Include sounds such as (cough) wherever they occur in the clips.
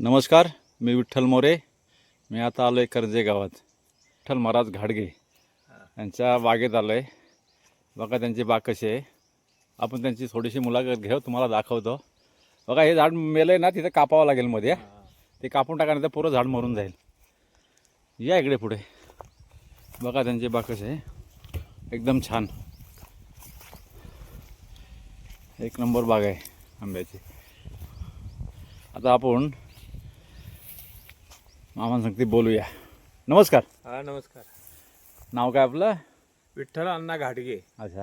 नमस्कार मी विठ्ठल मोरे. मी आता आलो आहे कर्जे गावात. विठ्ठल महाराज घाडगे यांच्या बागेत आलो आहे बघा त्यांची बाग कशी आहे. आपण त्यांची थोडीशी मुलाखत घेऊ तुम्हाला दाखवतो. बघा हे झाड मेलं आहे ना तिथं कापावं लागेल मध्ये. ते कापून टाकानंतर पुरं झाड मरून जाईल. या इकडे पुढे. बघा त्यांची बाग कशी आहे. एकदम छान. एक नंबर बाग आहे आंब्याची. आता आपण मामांसंगती बोलूया. नमस्कार. हा नमस्कार. नाव काय आपलं? विठ्ठल अण्णा घाटगे. अच्छा.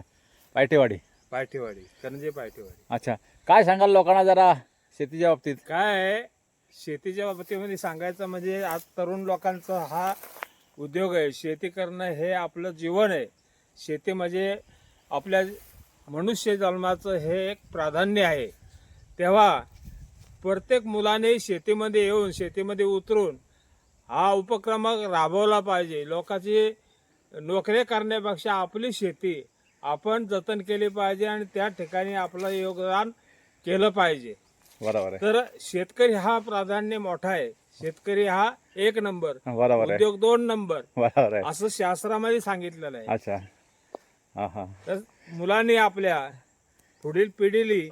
पायटेवाडी पायठेवाडी करंजे पायठेवाडी. अच्छा. काय सांगाल लोकांना जरा शेतीच्या बाबतीत? काय आहे, शेतीच्या बाबतीमध्ये सांगायचं म्हणजे आज तरुण लोकांचा हा उद्योग आहे. शेती करणं हे आपलं जीवन आहे. शेती म्हणजे आपल्या मनुष्य जन्माचं हे एक प्राधान्य आहे. तेव्हा प्रत्येक मुलाने शेतीमध्ये येऊन शेतीमध्ये उतरून हा उपक्रम राबवला पाहिजे. लोकांची नोकरी करण्यापेक्षा आपली शेती आपण जतन केली पाहिजे आणि त्या ठिकाणी आपलं योगदान केलं पाहिजे. बरोबर आहे. तर शेतकरी हा प्राधान्य मोठा आहे. शेतकरी हा एक नंबर. बरोबर आहे. उद्योग दोन नंबर. बरोबर आहे. असं शास्त्रामध्ये सांगितलेलं आहे. अच्छा. हां हां. तर मुलांनी आपल्या पुढील पिढीली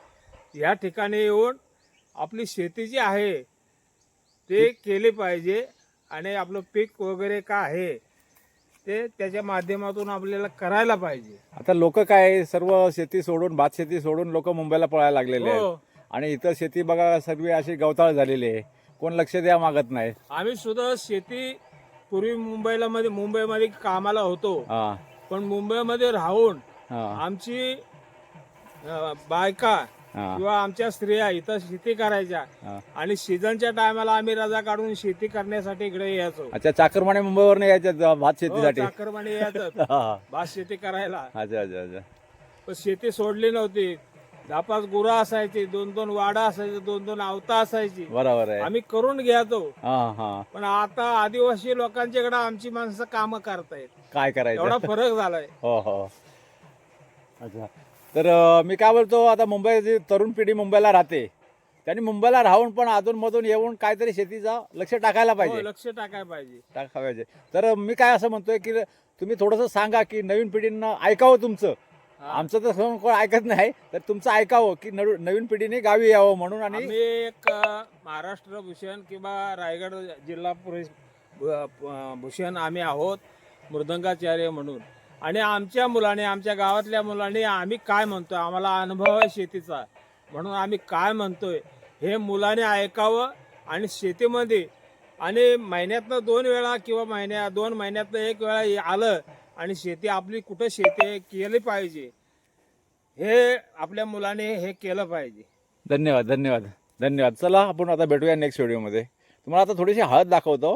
या ठिकाणी येऊन आपली शेती जी आहे ते केली पाहिजे. आणि आपलं पीक वगैरे काय आहे ते त्याच्या माध्यमातून आपल्याला करायला पाहिजे. आता लोक काय सर्व शेती सोडून भात शेती सोडून लोक मुंबईला पळायला लागलेले हो. आहेत आणि इतर शेती बघा सर्व अशी गवताळ झालेली आहे. कोण लक्ष द्या मागत नाही. आम्ही सुद्धा शेती पूर्वी मुंबईला मध्ये मुंबईमध्ये कामाला होतो. हां. पण मुंबईमध्ये राहून हां. आमची अं, बायका हां किंवा आमच्या स्त्रिया इथं शेती करायच्या हां. आणि सीझनच्या टायमाला आम्ही रजा काढून शेती करण्यासाठी इकडे यायचो. अच्छा चाकरमाने मुंबईवरून यायच्या भात हो, शेतीसाठी चाकरमाने यायचं (laughs) हां. भात शेती करायला. अच्छा अच्छा अच्छा. पण शेती सोडली नव्हती. दहा पाच गुरं असायची दोन दोन वाडा असायची दोन दोन आवता असायची. बरोबर आहे. आम्ही करून घ्यायचो. हां हां. पण आता आदिवासी लोकांच्याकडे आमची माणसं कामं करतायत. काय करायचं? एवढा फरक झालाय. हो हो. अच्छा. तर मी काय बोलतो आता मुंबई जी तरुण पिढी मुंबईला राहते. त्यांनी मुंबईला राहून पण अधूनमधून येऊन काहीतरी शेतीचा लक्ष टाकायला हो, पाहिजे. लक्ष टाकायला पाहिजे. टाकायला पाहिजे. तर मी काय असं म्हणतोय की तुम्ही थोडंसं सांगा की नवीन पिढींना ऐकावं तुमचं. आमचं तर कोण ऐकत नाही तर तुमचं ऐकावं की नवी- नवीन पिढीने गावी यावं म्हणून आणि एक महाराष्ट्र भूषण किंवा रायगड जिल्हा भूषण आम्ही आहोत मृदंगाचार्य म्हणून. आणि आमच्या मुलाने आमच्या गावातल्या मुलांनी आम्ही काय म्हणतोय? आम्हाला अनुभव आहे शेतीचा. म्हणून आम्ही काय म्हणतोय? हे मुलाने ऐकावं आणि शेतीमध्ये आणि महिन्यातनं दोन वेळा किंवा महिन्या दोन महिन्यातनं एक वेळा हे आलं आणि शेती आपली कुठं शेती केली पाहिजे. हे आपल्या मुलाने हे केलं पाहिजे. धन्यवाद धन्यवाद धन्यवाद. चला आपण आता भेटूया नेक्स्ट व्हिडिओमध्ये तुम्हाला आता थोडीशी हळद दाखवतो.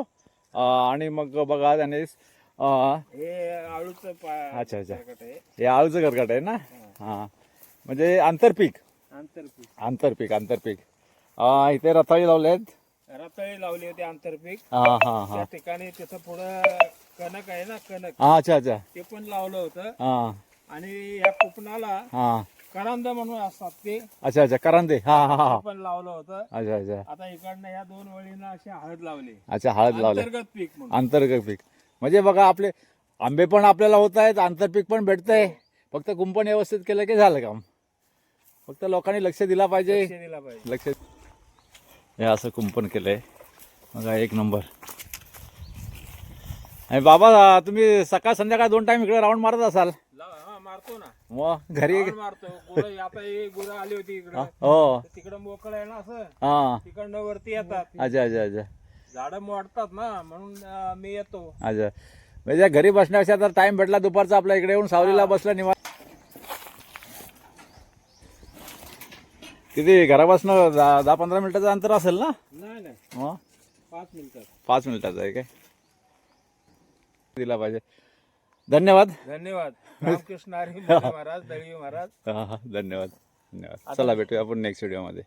आणि मग बघा त्याने आळूचं अच्छा अच्छा. हे आळूचं गरगाट आहे ना? हां. म्हणजे आंतरपीक? आंतरपीक. आंतरपीक आंतरपीक. इथे रताळी लावले आहेत? रताळी लावली होती आंतरपीक. हां हां त्या हां ठिकाणी तिथं पुढं कणक आहे ना कणक. हां अच्छा अच्छा. ते पण लावलं होतं. हां. आणि या कोकणाला हां. करांद म्हणून असतात ते. अच्छा अच्छा. करांदे. हां हां हां. पण लावलं होतं. अच्छा अच्छा. आता इकडनं ह्या दोन वळीनं अशी हळद लावली. अच्छा हळद लावले. अंतर्गत पीक म्हणून. आंतरपीक पीक. म्हणजे बघा आपले आंबे पण आपल्याला होत आहेत आंतरपीक पण भेटतंय. फक्त कुंपण व्यवस्थित केलं की झालं काम. फक्त लोकांनी लक्ष दिला पाहिजे. लक्ष दिला पाहिजे. लक्ष हे असं कुंपण केलंय. बघा एक नंबर. आणि बाबा तुम्ही सकाळ संध्याकाळ दोन टाइम इकडे राऊंड मारत असाल. हा, मारतो ना. मग घरी मारतो. गुरं आता ही गुरं आली होती इकडं. हो. तिकडं मोकळं आहे ना असं. हां. तिकडनं वरती येतात. अच्छा अच्छा अच्छा. झाडं मोडतात ना म्हणून अं, मी येतो. अच्छा. म्हणजे घरी बसण्यापेक्षा तर टाइम भेटला दुपारचा आपल्या इकडे येऊन सावलीला बसला निवा किती घरापासून दहा दहा पंधरा मिनिटाचं अंतर असेल ना? नाही नाही. मग पाच मिनिटात पाच मिनिटाचं आहे काय? दिला पाहिजे. धन्यवाद. धन्यवाद. (laughs) रामकृष्ण हरी मोरे महाराज दळवी महाराज. हा, हा, धन्यवाद. धन्यवाद. चला भेटूया आपण नेक्स्ट व्हिडिओमध्ये